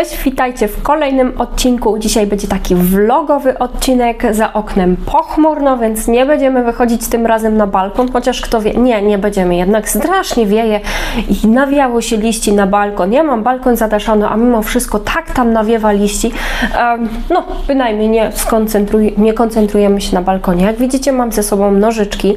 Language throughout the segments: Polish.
Cześć, witajcie w kolejnym odcinku. Dzisiaj będzie taki vlogowy odcinek za oknem pochmurno, więc nie będziemy wychodzić tym razem na balkon, chociaż kto wie, nie, nie będziemy, jednak strasznie wieje i nawiało się liści na balkon. Ja mam balkon zadaszony, a mimo wszystko tak tam nawiewa liści. No, bynajmniej nie, skoncentruj, nie koncentrujemy się na balkonie. Jak widzicie, mam ze sobą nożyczki,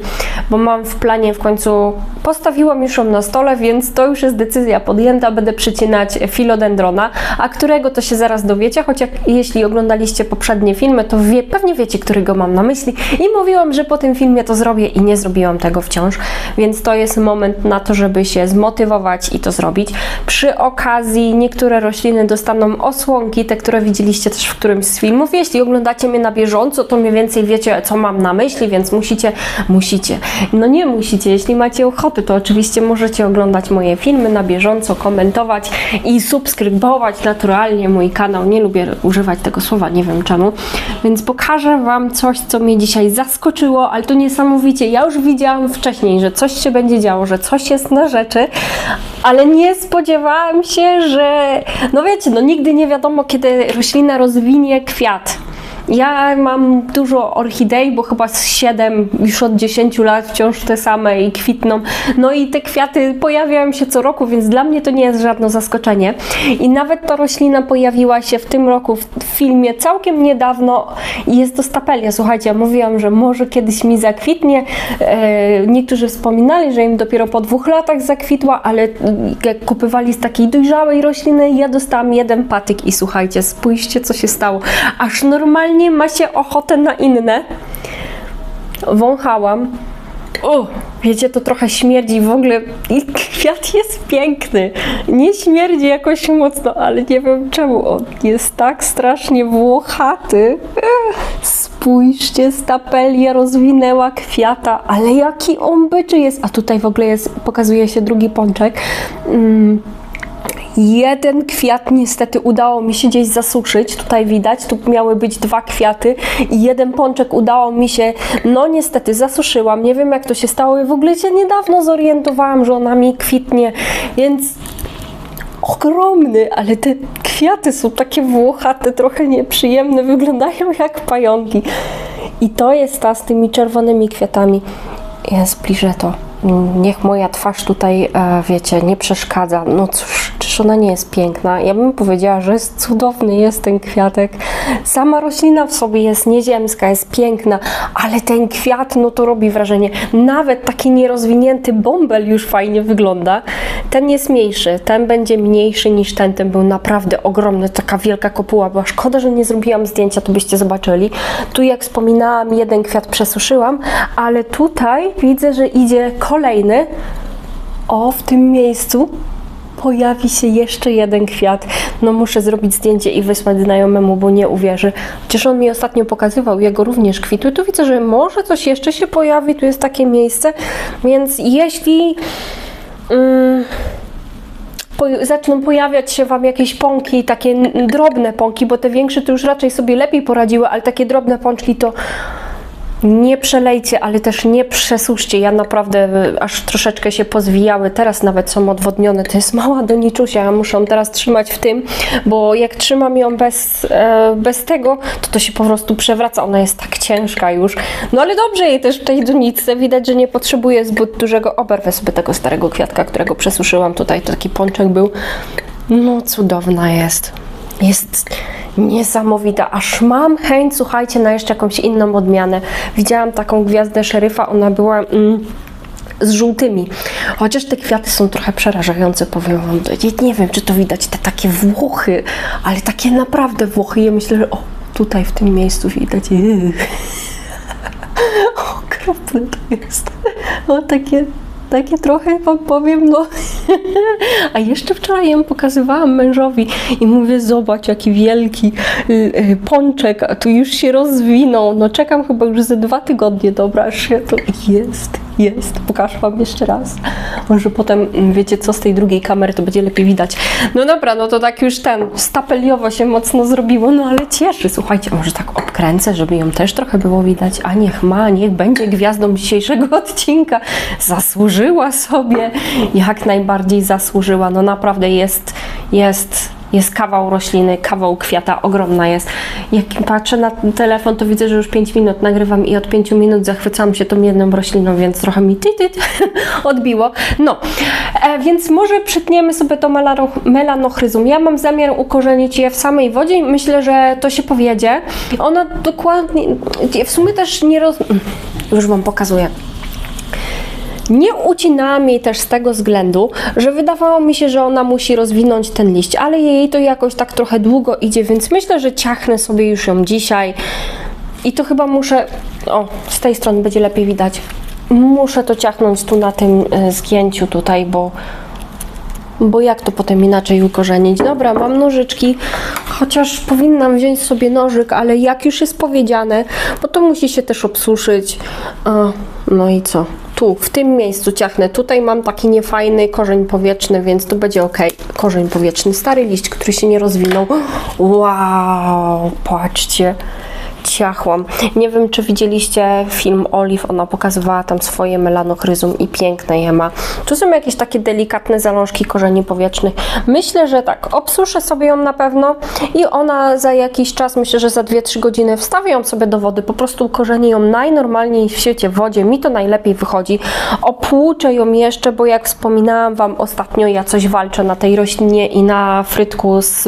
bo mam w planie w końcu, postawiłam już ją na stole, więc to już jest decyzja podjęta, będę przycinać filodendrona, a którego to się zaraz dowiecie, choć jak, jeśli oglądaliście poprzednie filmy, to wie, pewnie wiecie, którego mam na myśli i mówiłam, że po tym filmie to zrobię i nie zrobiłam tego wciąż, więc to jest moment na to, żeby się zmotywować i to zrobić. Przy okazji niektóre rośliny dostaną osłonki, te, które widzieliście też w którymś z filmów. Jeśli oglądacie mnie na bieżąco, to mniej więcej wiecie, co mam na myśli, więc musicie, musicie. No nie musicie, jeśli macie ochotę, to oczywiście możecie oglądać moje filmy na bieżąco, komentować i subskrybować naturalnie mój kanał. Nie lubię używać tego słowa, nie wiem czemu. Więc pokażę Wam coś, co mnie dzisiaj zaskoczyło, ale to niesamowicie. Ja już widziałam wcześniej, że coś się będzie działo, że coś jest na rzeczy, ale nie spodziewałam się, że no wiecie, no nigdy nie wiadomo, kiedy roślina rozwinie kwiat. Ja mam dużo orchidei, bo chyba z 7, już od 10 lat wciąż te same i kwitną. No i te kwiaty pojawiają się co roku, więc dla mnie to nie jest żadne zaskoczenie. I nawet ta roślina pojawiła się w tym roku w filmie całkiem niedawno i jest to stapelia. Słuchajcie, ja mówiłam, że może kiedyś mi zakwitnie. E, niektórzy wspominali, że im dopiero po dwóch latach zakwitła, ale jak kupywali z takiej dojrzałej rośliny, ja dostałam jeden patyk i słuchajcie, spójrzcie co się stało. Aż normalnie totalnie ma się ochotę na inne. Wąchałam. O, wiecie, to trochę śmierdzi w ogóle. I kwiat jest piękny. Nie śmierdzi jakoś mocno, ale nie wiem czemu. On jest tak strasznie włochaty. Spójrzcie, stapelia rozwinęła kwiata, ale jaki on byczy jest. A tutaj w ogóle jest, pokazuje się drugi pączek. Mm Jeden kwiat niestety udało mi się gdzieś zasuszyć, tutaj widać, tu miały być dwa kwiaty i jeden pączek udało mi się, no niestety zasuszyłam, nie wiem jak to się stało i w ogóle się niedawno zorientowałam, że ona mi kwitnie, więc ogromny, ale te kwiaty są takie włochate, trochę nieprzyjemne, wyglądają jak pająki. I to jest ta z tymi czerwonymi kwiatami. Ja zbliżę to. Niech moja twarz tutaj, e, wiecie, nie przeszkadza. No cóż, czyż ona nie jest piękna? Ja bym powiedziała, że jest cudowny jest ten kwiatek. Sama roślina w sobie jest nieziemska, jest piękna, ale ten kwiat, no to robi wrażenie. Nawet taki nierozwinięty bąbel już fajnie wygląda. Ten jest mniejszy, ten będzie mniejszy niż ten. Ten był naprawdę ogromny, taka wielka kopuła była. Szkoda, że nie zrobiłam zdjęcia, to byście zobaczyli. Tu, jak wspominałam, jeden kwiat przesuszyłam, ale tutaj widzę, że idzie kolejny. O, w tym miejscu pojawi się jeszcze jeden kwiat. No muszę zrobić zdjęcie i wysłać znajomemu, bo nie uwierzy. Chociaż on mi ostatnio pokazywał, jego również kwitły. Tu widzę, że może coś jeszcze się pojawi, tu jest takie miejsce, więc jeśli... Mm, zaczną pojawiać się Wam jakieś pąki, takie drobne pąki, bo te większe to już raczej sobie lepiej poradziły, ale takie drobne pączki to nie przelejcie, ale też nie przesuszcie. Ja naprawdę y, aż troszeczkę się pozwijały. Teraz nawet są odwodnione. To jest mała doniczusia. Muszę teraz trzymać w tym, bo jak trzymam ją bez, e, bez tego, to to się po prostu przewraca. Ona jest tak ciężka już. No ale dobrze jej też w tej doniczce. Widać, że nie potrzebuje zbyt dużego. Oberwę sobie tego starego kwiatka, którego przesuszyłam tutaj. To taki pączek był. No cudowna jest. Jest niesamowita. Aż mam chęć, słuchajcie, na jeszcze jakąś inną odmianę. Widziałam taką gwiazdę szeryfa, ona była... Mm, z żółtymi. Chociaż te kwiaty są trochę przerażające, powiem Wam. Nie wiem, czy to widać, te takie włochy, ale takie naprawdę włochy. Ja myślę, że o, tutaj w tym miejscu widać. Okropne to jest. O, takie takie trochę wam powiem, no. A jeszcze wczoraj ją pokazywałam mężowi i mówię, zobacz jaki wielki y, y, pączek, a tu już się rozwinął. No czekam chyba już ze dwa tygodnie, dobra, aż się to jest jest. Pokażę Wam jeszcze raz. Może potem, mm, wiecie co, z tej drugiej kamery to będzie lepiej widać. No dobra, no to tak już ten, stapeliowo się mocno zrobiło, no ale cieszy. Słuchajcie, może tak obkręcę, żeby ją też trochę było widać. A niech ma, niech będzie gwiazdą dzisiejszego odcinka. Zasłużyła sobie, jak najbardziej zasłużyła. No naprawdę jest, jest Jest kawał rośliny, kawał kwiata, ogromna jest. Jak patrzę na telefon, to widzę, że już 5 minut nagrywam i od 5 minut zachwycałam się tą jedną rośliną, więc trochę mi ty, ty, ty odbiło. No, e, więc może przytniemy sobie to melano, melanochryzum. Ja mam zamiar ukorzenić je w samej wodzie i myślę, że to się powiedzie. Ona dokładnie, w sumie też nie roz... Już Wam pokazuję. Nie ucinałam jej też z tego względu, że wydawało mi się, że ona musi rozwinąć ten liść, ale jej to jakoś tak trochę długo idzie, więc myślę, że ciachnę sobie już ją dzisiaj. I to chyba muszę. O, z tej strony będzie lepiej widać. Muszę to ciachnąć tu na tym e, zgięciu tutaj, bo. Bo jak to potem inaczej ukorzenić? Dobra, mam nożyczki, chociaż powinnam wziąć sobie nożyk, ale jak już jest powiedziane, bo to musi się też obsuszyć. No i co? Tu, w tym miejscu ciachnę. Tutaj mam taki niefajny korzeń powietrzny, więc tu będzie ok. Korzeń powietrzny, stary liść, który się nie rozwinął. Wow, patrzcie ciachłam. Nie wiem, czy widzieliście film Olive, ona pokazywała tam swoje melanochryzum i piękne je ma. Tu są jakieś takie delikatne zalążki korzeni powietrznych. Myślę, że tak, obsuszę sobie ją na pewno i ona za jakiś czas, myślę, że za 2-3 godziny wstawię ją sobie do wody, po prostu korzeni ją najnormalniej w świecie w wodzie, mi to najlepiej wychodzi. Opłuczę ją jeszcze, bo jak wspominałam Wam ostatnio, ja coś walczę na tej roślinie i na frytku z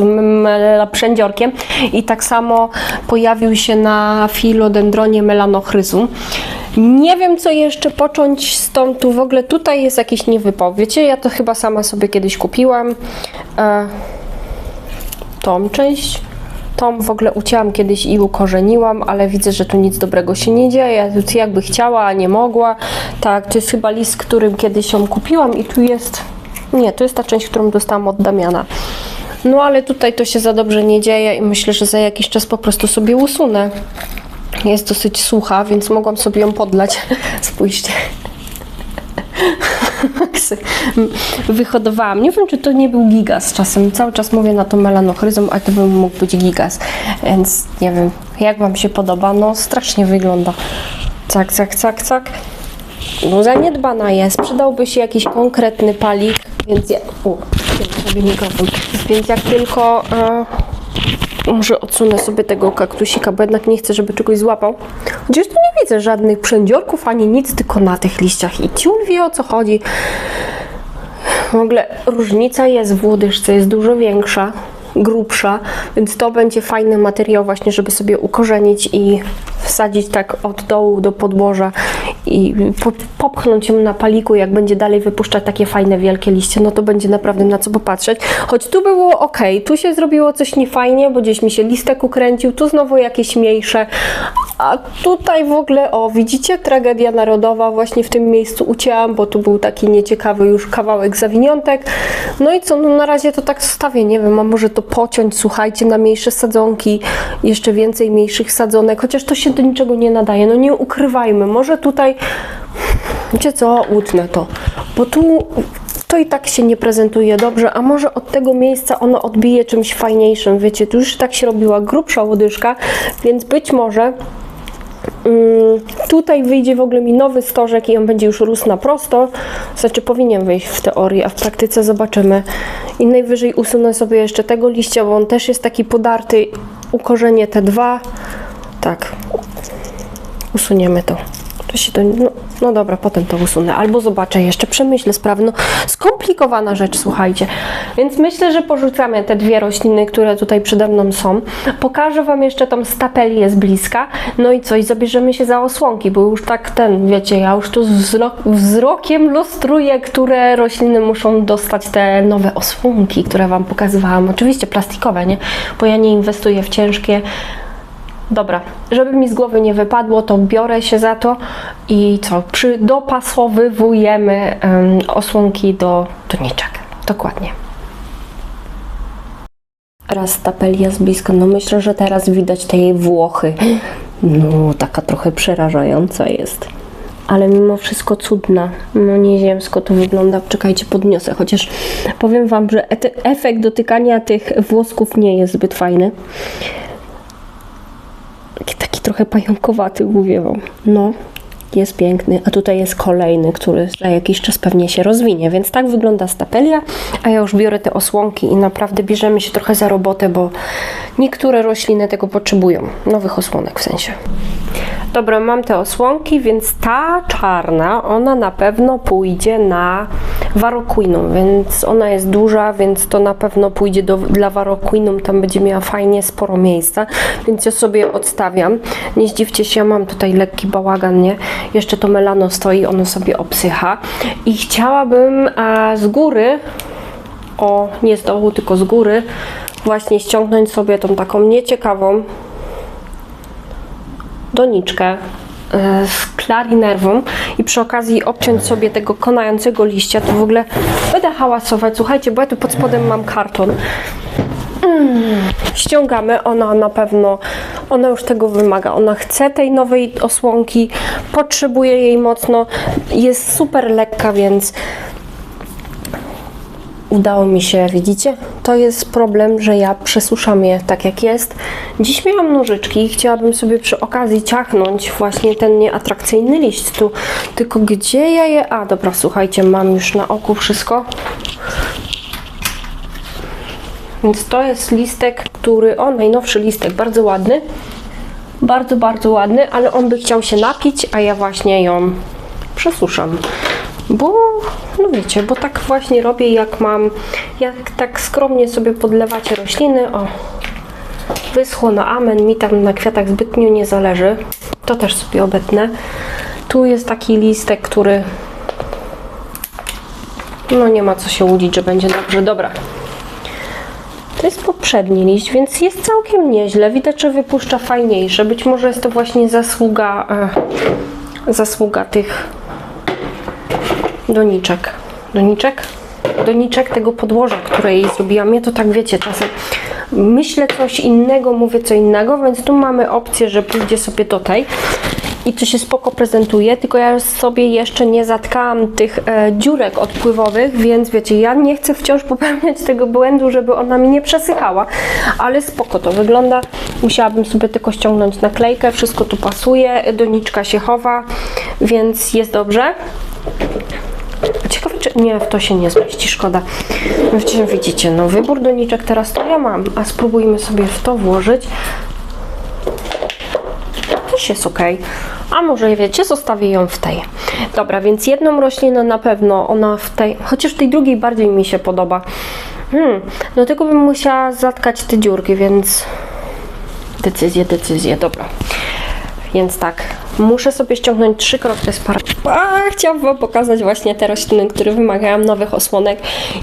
przędziorkiem i tak samo pojawił się na filodendronie melanochryzum. Nie wiem, co jeszcze począć z tą, tu w ogóle tutaj jest jakiś niewypał. Wiecie, ja to chyba sama sobie kiedyś kupiłam. E, tą część. Tą w ogóle ucięłam kiedyś i ukorzeniłam, ale widzę, że tu nic dobrego się nie dzieje. Tu jakby chciała, a nie mogła. Tak, to jest chyba list, którym kiedyś ją kupiłam i tu jest... Nie, to jest ta część, którą dostałam od Damiana. No ale tutaj to się za dobrze nie dzieje i myślę, że za jakiś czas po prostu sobie usunę. Jest dosyć sucha, więc mogłam sobie ją podlać. Spójrzcie. Wyhodowałam. Nie wiem, czy to nie był gigas czasem. Cały czas mówię na to melanochryzum, a to by mógł być gigas. Więc nie wiem, jak Wam się podoba. No strasznie wygląda. Cak, cak, cak, cak. No zaniedbana jest. Przydałby się jakiś konkretny palik, więc ja... U, sobie mikrofon. Więc jak tylko... E, może odsunę sobie tego kaktusika, bo jednak nie chcę, żeby czegoś złapał. Chociaż tu nie widzę żadnych przędziorków, ani nic, tylko na tych liściach. I ciul wie o co chodzi. W ogóle różnica jest w łodyżce, jest dużo większa grubsza, więc to będzie fajny materiał właśnie, żeby sobie ukorzenić i wsadzić tak od dołu do podłoża i popchnąć ją na paliku, jak będzie dalej wypuszczać takie fajne, wielkie liście, no to będzie naprawdę na co popatrzeć. Choć tu było ok, tu się zrobiło coś niefajnie, bo gdzieś mi się listek ukręcił, tu znowu jakieś mniejsze, a tutaj w ogóle, o widzicie, tragedia narodowa właśnie w tym miejscu ucięłam, bo tu był taki nieciekawy już kawałek zawiniątek. No i co, no na razie to tak zostawię, nie wiem, a może to pociąć, słuchajcie, na mniejsze sadzonki, jeszcze więcej mniejszych sadzonek, chociaż to się do niczego nie nadaje, no nie ukrywajmy, może tutaj, wiecie co, utnę to, bo tu to i tak się nie prezentuje dobrze, a może od tego miejsca ono odbije czymś fajniejszym, wiecie, tu już tak się robiła grubsza łodyżka, więc być może Mm, tutaj wyjdzie w ogóle mi nowy stożek i on będzie już rósł na prosto. Znaczy powinien wyjść w teorii, a w praktyce zobaczymy. I najwyżej usunę sobie jeszcze tego liścia, bo on też jest taki podarty. Ukorzenie te dwa. Tak. Usuniemy to to się to, no, no dobra, potem to usunę, albo zobaczę jeszcze, przemyślę sprawę. No, skomplikowana rzecz, słuchajcie. Więc myślę, że porzucamy te dwie rośliny, które tutaj przede mną są. Pokażę Wam jeszcze tą stapelię z bliska. No i coś, zabierzemy się za osłonki, bo już tak ten, wiecie, ja już tu wzrok, wzrokiem lustruję, które rośliny muszą dostać te nowe osłonki, które Wam pokazywałam. Oczywiście plastikowe, nie? Bo ja nie inwestuję w ciężkie Dobra, żeby mi z głowy nie wypadło, to biorę się za to i co? Przy dopasowywujemy um, osłonki do doniczek. Dokładnie. Raz tapelia z bliska. No myślę, że teraz widać te jej włochy. No, taka trochę przerażająca jest. Ale mimo wszystko cudna. No nieziemsko to wygląda. Czekajcie, podniosę. Chociaż powiem Wam, że efekt dotykania tych włosków nie jest zbyt fajny taki trochę pająkowaty, mówię wam. No, jest piękny, a tutaj jest kolejny, który za jakiś czas pewnie się rozwinie, więc tak wygląda stapelia, a ja już biorę te osłonki i naprawdę bierzemy się trochę za robotę, bo niektóre rośliny tego potrzebują, nowych osłonek w sensie. Dobra, mam te osłonki, więc ta czarna, ona na pewno pójdzie na waroquinum, więc ona jest duża, więc to na pewno pójdzie do, dla waroquinum, tam będzie miała fajnie sporo miejsca, więc ja sobie odstawiam. Nie zdziwcie się, ja mam tutaj lekki bałagan, nie? Jeszcze to melano stoi, ono sobie obsycha i chciałabym a, z góry, o nie z dołu, tylko z góry, właśnie ściągnąć sobie tą taką nieciekawą doniczkę e, z klarinerwą i przy okazji obciąć sobie tego konającego liścia, to w ogóle będę hałasować. Słuchajcie, bo ja tu pod spodem mam karton. Mm, ściągamy, ona na pewno, ona już tego wymaga. Ona chce tej nowej osłonki, potrzebuje jej mocno, jest super lekka, więc udało mi się, widzicie? To jest problem, że ja przesuszam je tak jak jest. Dziś miałam nożyczki i chciałabym sobie przy okazji ciachnąć właśnie ten nieatrakcyjny liść tu. Tylko gdzie ja je... A, dobra, słuchajcie, mam już na oku wszystko. Więc to jest listek, który... O, najnowszy listek, bardzo ładny. Bardzo, bardzo ładny, ale on by chciał się napić, a ja właśnie ją przesuszam. Bo, no wiecie, bo tak właśnie robię, jak mam, jak tak skromnie sobie podlewacie rośliny, o, wyschło na amen, mi tam na kwiatach zbytnio nie zależy, to też sobie obetnę. Tu jest taki listek, który, no nie ma co się łudzić, że będzie dobrze, dobra. To jest poprzedni liść, więc jest całkiem nieźle. Widać, że wypuszcza fajniejsze. Być może jest to właśnie zasługa, e, zasługa tych doniczek. Doniczek? Doniczek tego podłoża, które jej zrobiłam. Ja to tak wiecie, czasem myślę coś innego, mówię co innego, więc tu mamy opcję, że pójdzie sobie tej i to się spoko prezentuje, tylko ja sobie jeszcze nie zatkałam tych e, dziurek odpływowych, więc wiecie, ja nie chcę wciąż popełniać tego błędu, żeby ona mi nie przesychała, ale spoko to wygląda. Musiałabym sobie tylko ściągnąć naklejkę, wszystko tu pasuje, doniczka się chowa, więc jest dobrze. Nie, w to się nie zmieści, szkoda. Widzicie, widzicie, no wybór doniczek teraz to ja mam, a spróbujmy sobie w to włożyć. Też jest ok. A może wiecie, zostawię ją w tej. Dobra, więc jedną roślinę na pewno ona w tej, chociaż tej drugiej bardziej mi się podoba. Hmm, no tylko bym musiała zatkać te dziurki, więc decyzję, decyzję, dobra. Więc tak, muszę sobie ściągnąć trzy kropki z par. A, chciałam Wam pokazać właśnie te rośliny, które wymagają nowych osłonek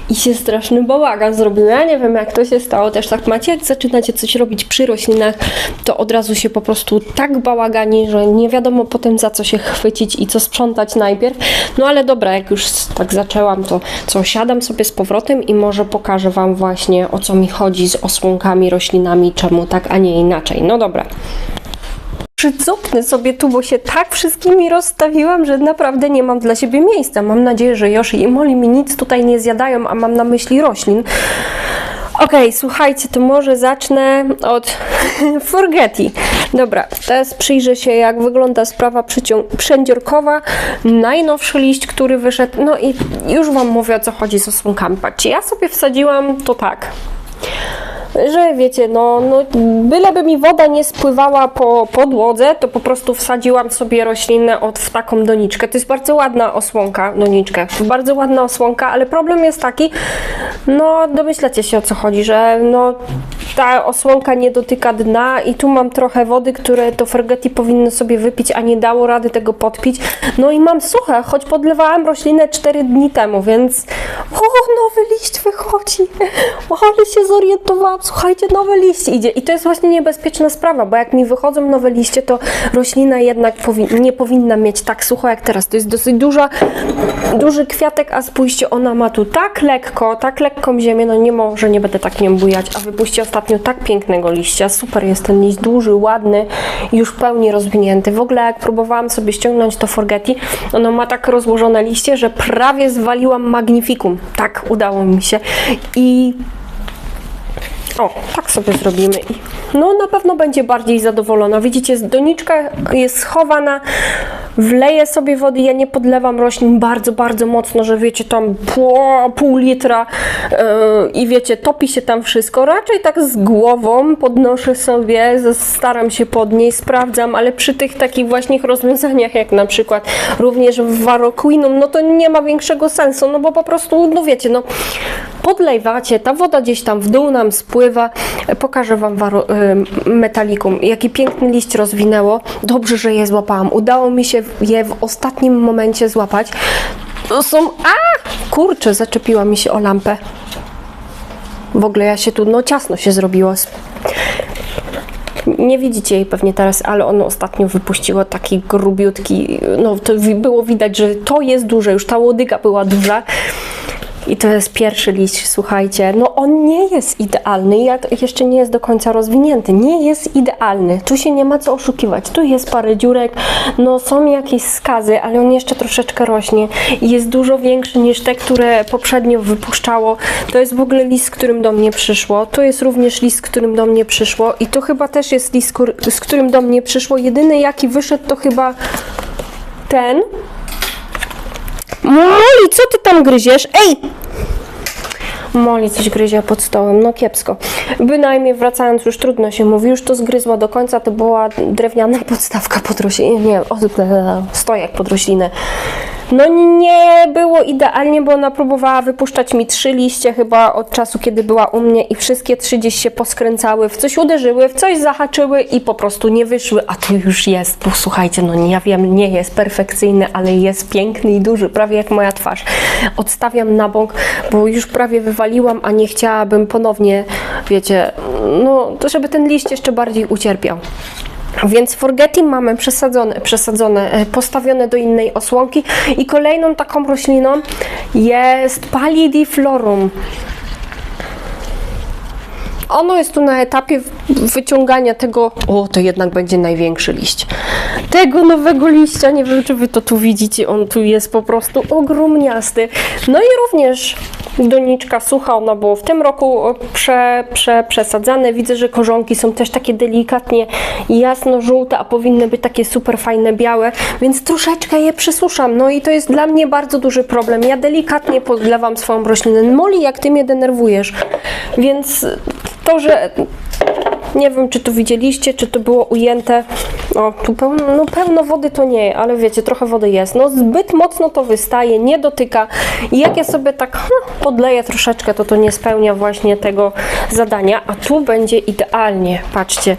i się straszny bałagan zrobił. Ja nie wiem, jak to się stało. Też tak macie, jak zaczynacie coś robić przy roślinach, to od razu się po prostu tak bałagani, że nie wiadomo potem za co się chwycić i co sprzątać najpierw. No ale dobra, jak już tak zaczęłam, to co, siadam sobie z powrotem i może pokażę Wam właśnie o co mi chodzi z osłonkami, roślinami, czemu tak, a nie inaczej. No dobra przycupnę sobie tu, bo się tak wszystkimi rozstawiłam, że naprawdę nie mam dla siebie miejsca. Mam nadzieję, że Joszy i Molly mi nic tutaj nie zjadają, a mam na myśli roślin. Ok, słuchajcie, to może zacznę od Forgeti. Dobra, teraz przyjrzę się, jak wygląda sprawa przędziorkowa. Najnowszy liść, który wyszedł. No i już Wam mówię, o co chodzi z osłonkami. Patrzcie, ja sobie wsadziłam to tak że wiecie, no, no byleby mi woda nie spływała po podłodze, to po prostu wsadziłam sobie roślinę od, w taką doniczkę. To jest bardzo ładna osłonka, doniczkę, bardzo ładna osłonka, ale problem jest taki, no domyślacie się o co chodzi, że no ta osłonka nie dotyka dna i tu mam trochę wody, które to Fergetti powinno sobie wypić, a nie dało rady tego podpić. No i mam suche, choć podlewałam roślinę 4 dni temu, więc o, nowy liść wychodzi. O, ale się zorientowałam, słuchajcie, nowy liść idzie. I to jest właśnie niebezpieczna sprawa, bo jak mi wychodzą nowe liście, to roślina jednak powi nie powinna mieć tak sucho jak teraz. To jest dosyć duża, duży kwiatek, a spójrzcie, ona ma tu tak lekko, tak lekką ziemię, no nie może, nie będę tak nią bujać, a wypuści ostatnio tak pięknego liścia. Super jest ten liść, duży, ładny, już w pełni rozwinięty. W ogóle jak próbowałam sobie ściągnąć to Forgeti, ono ma tak rozłożone liście, że prawie zwaliłam Magnificum. Tak, udało mi się. I O, tak sobie zrobimy. No na pewno będzie bardziej zadowolona. Widzicie, doniczka jest schowana, wleję sobie wody, ja nie podlewam roślin bardzo, bardzo mocno, że wiecie, tam pół, pół litra yy, i wiecie, topi się tam wszystko. Raczej tak z głową podnoszę sobie, staram się podnieść, sprawdzam, ale przy tych takich właśnie rozwiązaniach, jak na przykład również w Varoquinum, no to nie ma większego sensu, no bo po prostu, no wiecie, no podlewacie, ta woda gdzieś tam w dół nam spływa. Pokażę Wam y, metalikum, jaki piękny liść rozwinęło. Dobrze, że je złapałam. Udało mi się je w ostatnim momencie złapać. To są... A! Kurczę, zaczepiła mi się o lampę. W ogóle ja się tu, no ciasno się zrobiło. Nie widzicie jej pewnie teraz, ale ono ostatnio wypuściło taki grubiutki, no to było widać, że to jest duże, już ta łodyga była duża. I to jest pierwszy liść, słuchajcie. No on nie jest idealny, jeszcze nie jest do końca rozwinięty. Nie jest idealny. Tu się nie ma co oszukiwać. Tu jest parę dziurek, no są jakieś skazy, ale on jeszcze troszeczkę rośnie jest dużo większy niż te, które poprzednio wypuszczało. To jest w ogóle list, którym do mnie przyszło. To jest również list, którym do mnie przyszło i to chyba też jest list, z którym do mnie przyszło. Jedyny jaki wyszedł to chyba ten, Moli, co ty tam gryziesz? Ej! Moli coś gryzie pod stołem, no kiepsko. Bynajmniej wracając, już trudno się mówi, już to zgryzła do końca, to była drewniana podstawka pod roślinę, nie, stojak pod roślinę. No nie było idealnie, bo ona próbowała wypuszczać mi trzy liście chyba od czasu, kiedy była u mnie i wszystkie trzy gdzieś się poskręcały, w coś uderzyły, w coś zahaczyły i po prostu nie wyszły, a tu już jest. Posłuchajcie, no ja wiem, nie jest perfekcyjny, ale jest piękny i duży, prawie jak moja twarz. Odstawiam na bok, bo już prawie wywaliłam, a nie chciałabym ponownie, wiecie, no to żeby ten liść jeszcze bardziej ucierpiał. Więc forgetting mamy przesadzone, przesadzone, e, postawione do innej osłonki i kolejną taką rośliną jest Pallidiflorum. Ono jest tu na etapie wyciągania tego, o to jednak będzie największy liść, tego nowego liścia, nie wiem czy wy to tu widzicie, on tu jest po prostu ogromniasty. No i również doniczka sucha, ona było w tym roku prze, prze, przesadzane. Widzę, że korzonki są też takie delikatnie jasno-żółte, a powinny być takie super fajne białe, więc troszeczkę je przysuszam. No i to jest dla mnie bardzo duży problem. Ja delikatnie podlewam swoją roślinę. Moli, jak ty mnie denerwujesz. Więc to, że nie wiem, czy tu widzieliście, czy to było ujęte. O, tu pełno, no pełno wody to nie, ale wiecie, trochę wody jest. No zbyt mocno to wystaje, nie dotyka. I jak ja sobie tak no, podleję troszeczkę, to to nie spełnia właśnie tego zadania, a tu będzie idealnie, patrzcie.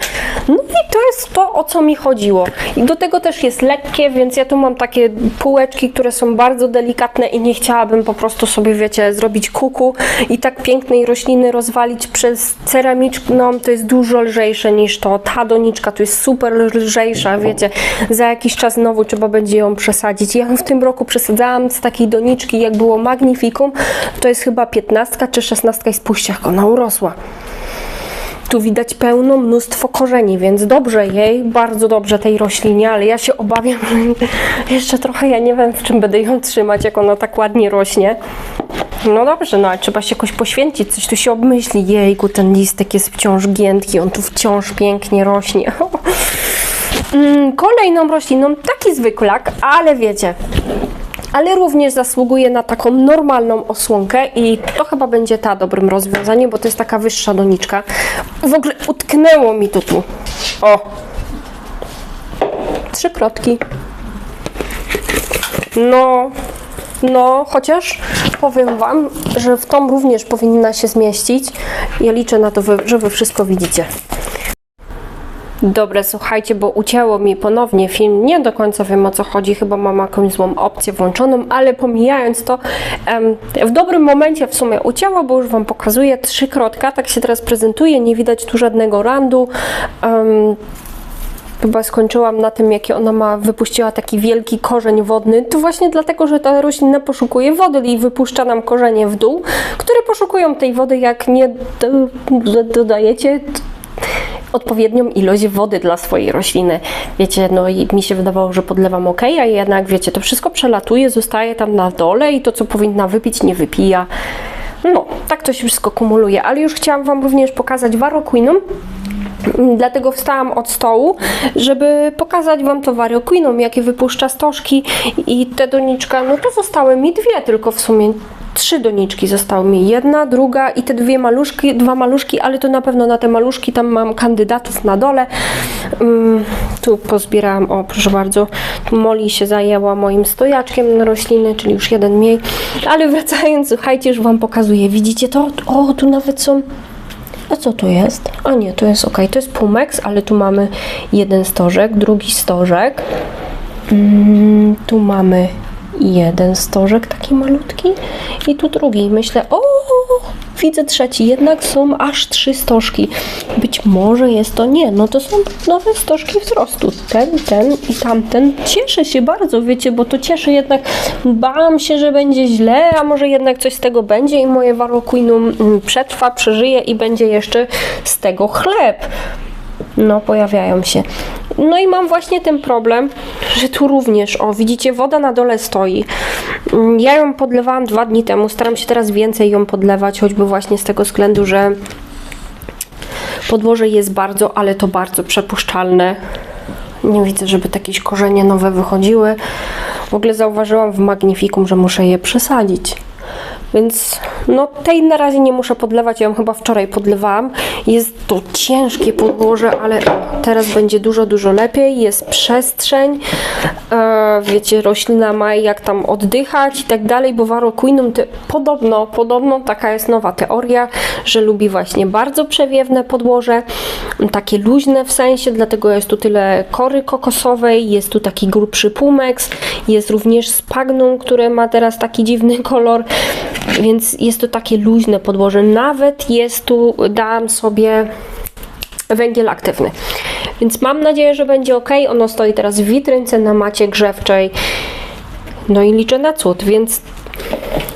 No i to jest to, o co mi chodziło. I do tego też jest lekkie, więc ja tu mam takie półeczki, które są bardzo delikatne i nie chciałabym po prostu sobie, wiecie, zrobić kuku i tak pięknej rośliny rozwalić przez ceramiczkę. No, to jest dużo lżejsze niż to. Ta doniczka tu jest super lżejsza, wiecie, za jakiś czas znowu trzeba będzie ją przesadzić. Ja w tym roku przesadzałam z takiej doniczki, jak było Magnificum, to jest chyba 15 czy 16 i jak ona urosła. Tu widać pełno mnóstwo korzeni, więc dobrze jej, bardzo dobrze tej roślinie, ale ja się obawiam, że jeszcze trochę ja nie wiem, w czym będę ją trzymać, jak ona tak ładnie rośnie. No dobrze, no ale trzeba się jakoś poświęcić, coś tu się obmyśli. Jejku, ten listek jest wciąż giętki, on tu wciąż pięknie rośnie. Mm, kolejną rośliną, taki zwyklak, ale wiecie, ale również zasługuje na taką normalną osłonkę i to chyba będzie ta dobrym rozwiązaniem, bo to jest taka wyższa doniczka. W ogóle utknęło mi to tu. O! Trzy krotki. No, no, chociaż powiem Wam, że w tą również powinna się zmieścić. Ja liczę na to, że Wy wszystko widzicie. Dobre, słuchajcie, bo ucięło mi ponownie film. Nie do końca wiem o co chodzi, chyba mam jakąś złą opcję włączoną, ale pomijając to, w dobrym momencie w sumie ucięło, bo już Wam pokazuję trzy krotka, tak się teraz prezentuje, nie widać tu żadnego randu. Chyba skończyłam na tym, jaki ona ma, wypuściła taki wielki korzeń wodny. To właśnie dlatego, że ta roślina poszukuje wody i wypuszcza nam korzenie w dół, które poszukują tej wody, jak nie dodajecie odpowiednią ilość wody dla swojej rośliny. Wiecie, no i mi się wydawało, że podlewam ok, a jednak wiecie, to wszystko przelatuje, zostaje tam na dole i to, co powinna wypić, nie wypija. No, tak to się wszystko kumuluje, ale już chciałam Wam również pokazać Varoquinum. Dlatego wstałam od stołu, żeby pokazać Wam to Varoquinum, jakie wypuszcza stożki i te doniczka, no to zostały mi dwie tylko w sumie. Trzy doniczki zostały mi. Jedna, druga i te dwie maluszki, dwa maluszki, ale to na pewno na te maluszki tam mam kandydatów na dole. Mm, tu pozbierałam, o proszę bardzo, tu Moli się zajęła moim stojaczkiem na rośliny, czyli już jeden mniej. Ale wracając, słuchajcie, już Wam pokazuję. Widzicie to? O, tu nawet są a co to jest? A nie, to jest ok. To jest Pumex, ale tu mamy jeden stożek, drugi stożek. Mm, tu mamy jeden stożek taki malutki i tu drugi. Myślę, o, widzę trzeci. Jednak są aż trzy stożki. Być może jest to nie. No to są nowe stożki wzrostu. Ten, ten i tamten. Cieszę się bardzo, wiecie, bo to cieszy jednak. Bałam się, że będzie źle, a może jednak coś z tego będzie i moje Varoquinum mm, przetrwa, przeżyje i będzie jeszcze z tego chleb. No, pojawiają się. No i mam właśnie ten problem, że tu również, o, widzicie, woda na dole stoi. Mm, Ja ją podlewałam dwa dni temu, staram się teraz więcej ją podlewać, choćby właśnie z tego względu, że podłoże jest bardzo, ale to bardzo przepuszczalne. Nie widzę, żeby jakieś korzenie nowe wychodziły. W ogóle zauważyłam w Magnifikum, że muszę je przesadzić. Więc no tej na razie nie muszę podlewać, ja ją chyba wczoraj podlewałam. Jest to ciężkie podłoże, ale teraz będzie dużo, dużo lepiej. Jest przestrzeń, e, wiecie, roślina ma jak tam oddychać i tak dalej, bo Varoquinum te, podobno, podobno taka jest nowa teoria, że lubi właśnie bardzo przewiewne podłoże, takie luźne w sensie, dlatego jest tu tyle kory kokosowej, jest tu taki grubszy pumex, jest również spagnum, które ma teraz taki dziwny kolor, więc jest to takie luźne podłoże. Nawet jest tu, dałam sobie węgiel aktywny. Więc mam nadzieję, że będzie ok. Ono stoi teraz w witrynce na macie grzewczej. No i liczę na cud, więc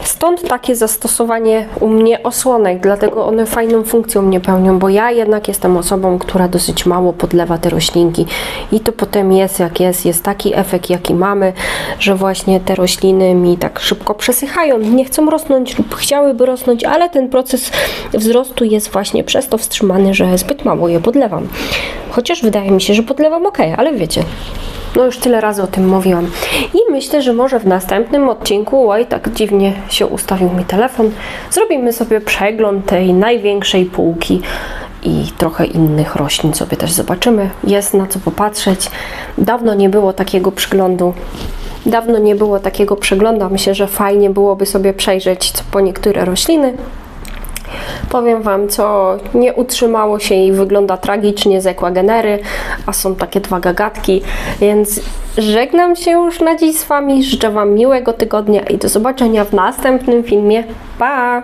stąd takie zastosowanie u mnie osłonek, dlatego one fajną funkcją mnie pełnią, bo ja jednak jestem osobą, która dosyć mało podlewa te roślinki. I to potem jest jak jest, jest taki efekt jaki mamy, że właśnie te rośliny mi tak szybko przesychają, nie chcą rosnąć lub chciałyby rosnąć, ale ten proces wzrostu jest właśnie przez to wstrzymany, że zbyt mało je podlewam. Chociaż wydaje mi się, że podlewam ok, ale wiecie, no już tyle razy o tym mówiłam. I myślę, że może w następnym odcinku, oj, tak dziwnie się ustawił mi telefon, zrobimy sobie przegląd tej największej półki i trochę innych roślin sobie też zobaczymy. Jest na co popatrzeć. Dawno nie było takiego przyglądu. Dawno nie było takiego przeglądu. Myślę, że fajnie byłoby sobie przejrzeć po niektóre rośliny. Powiem Wam, co nie utrzymało się i wygląda tragicznie z ekwagenery, a są takie dwa gagatki, więc żegnam się już na dziś z Wami, życzę Wam miłego tygodnia i do zobaczenia w następnym filmie. Pa!